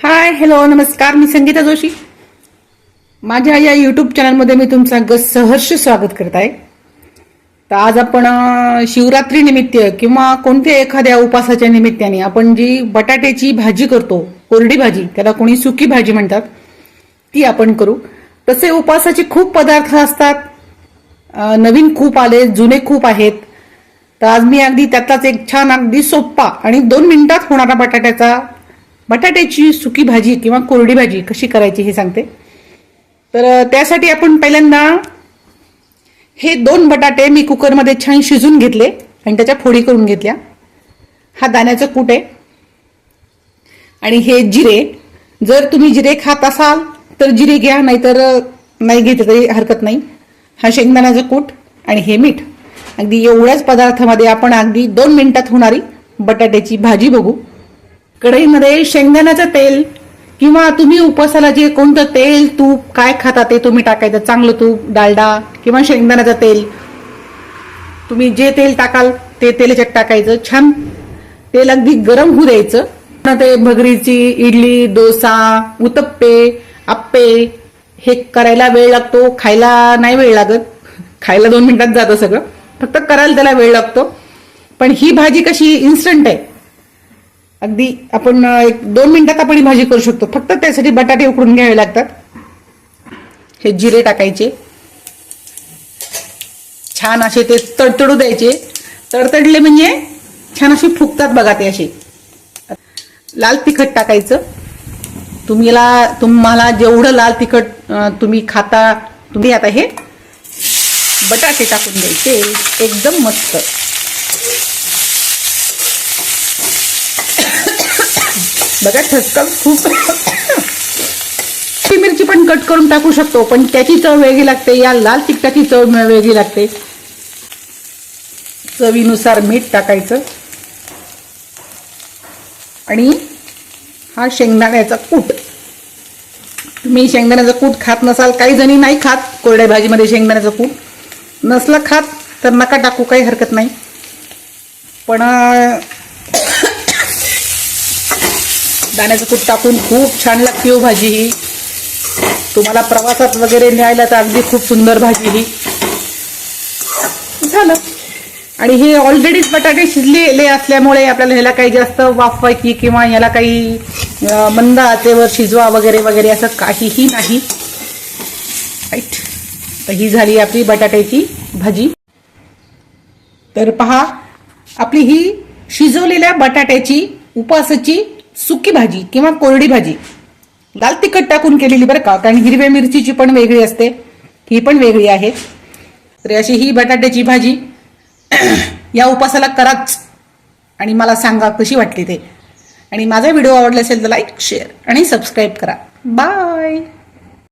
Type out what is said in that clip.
Hi hello नमस्कार मी संगीता जोशी. माझ्या या यूट्यूब चॅनलमध्ये मी तुमचं अगं सहर्ष स्वागत करत आहे. तर आज आपण शिवरात्रीनिमित्त शिवरात्री निमित्त किंवा कोणत्या एखाद्या उपासाच्या निमित्ताने आपण जी बटाट्याची भाजी करतो कोरडी भाजी त्याला कोणी सुकी भाजी म्हणतात ती आपण करू. तसे उपासाचे खूप पदार्थ असतात. नवीन खूप आले जुने खूप आहेत. तर आज मी अगदी त्यातलाच एक छान अगदी सोप्पा आणि दोन मिनिटात होणारा बटाट्याचा बटाट्याची सुकी भाजी किंवा कोरडी भाजी कशी करायची हे सांगते. तर त्यासाठी आपण पहिल्यांदा हे दोन बटाटे मी कुकरमध्ये छान शिजून घेतले आणि त्याच्या फोडी करून घेतल्या. हा दाण्याचं कूट आहे. आणि हे जिरे. जर तुम्ही जिरे खात असाल तर जिरे घ्या नाहीतर नाही घेतलं तरी हरकत नाही. हा शेंगदाण्याचं कूट आणि हे मीठ. अगदी एवढ्याच पदार्थामध्ये आपण अगदी दोन मिनिटात होणारी बटाट्याची भाजी बघू. कढईमध्ये शेंगदाण्याचं तेल किंवा तुम्ही उपवासाला जे कोणतं तेल तूप काय खाता ते तुम्ही टाकायचं. चांगलं तूप डालडा किंवा शेंगदाण्याचं तेल. तुम्ही जे तेल टाकाल ते तेलाच्यात टाकायचं. छान तेल अगदी गरम होऊ द्यायचं. ते भगरीची इडली डोसा उत्तप्पे आप्पे हे करायला वेळ लागतो. खायला नाही वेळ लागत. खायला दोन मिनिटात जातं सगळं. फक्त करायला त्याला वेळ लागतो. पण ही भाजी कशी इन्स्टंट आहे. अगदी आपण एक दोन मिनिटात आपण ही भाजी करू शकतो. फक्त त्यासाठी बटाटे उकडून घ्यावे लागतात. हे जिरे टाकायचे. छान असे ते तडतडू द्यायचे. तडतडले म्हणजे छान असे फुकतात बघा ते असे. लाल तिखट टाकायचं. तुम्हीला तुम्हाला जेवढं लाल तिखट तुम्ही खाता तुम्ही आता हे बटाटे टाकून द्यायचे. एकदम मस्त. बघा ठसका खूप मिरची पण कट करून टाकू शकतो पण त्याची चव वेगळी लागते. या लाल तिखटाची चव वेगळी लागते. चवीनुसार मीठ टाकायचं. आणि हा शेंगदाण्याचा कूट. तुम्ही शेंगदाण्याचा कूट खात नसाल काही जणी नाही खात कोरड्या भाजीमध्ये शेंगदाण्याचा कूट. नसला खात तर नका टाकू काही हरकत नाही. पण दाण्याचं तूप टाकून खूप छान लागते हो भाजी ही. तुम्हाला प्रवासात वगैरे न्यायला तर अगदी खूप सुंदर भाजी ही. झालं. आणि हे ऑलरेडीच बटाटे शिजलेले असल्यामुळे आपल्याला ह्याला काही जास्त वाफवायची किंवा याला काही मंद आचेवर शिजवा वगैरे वगैरे असं काहीही नाही. राईट तर ही झाली आपली बटाट्याची भाजी. तर पहा आपली ही शिजवलेल्या बटाट्याची उपासाची सुकी भाजी किंवा कोरडी भाजी. दाल तिखट टाकून केलेली बरं का? कारण हिरव्या मिरचीची पण वेगळी असते. ही पण वेगळी आहे. तर अशी ही बटाट्याची भाजी. या उपासाला कराच. आणि मला सांगा कशी वाटली ते. आणि माझा व्हिडिओ आवडला असेल तर लाईक शेअर आणि सबस्क्राईब करा. बाय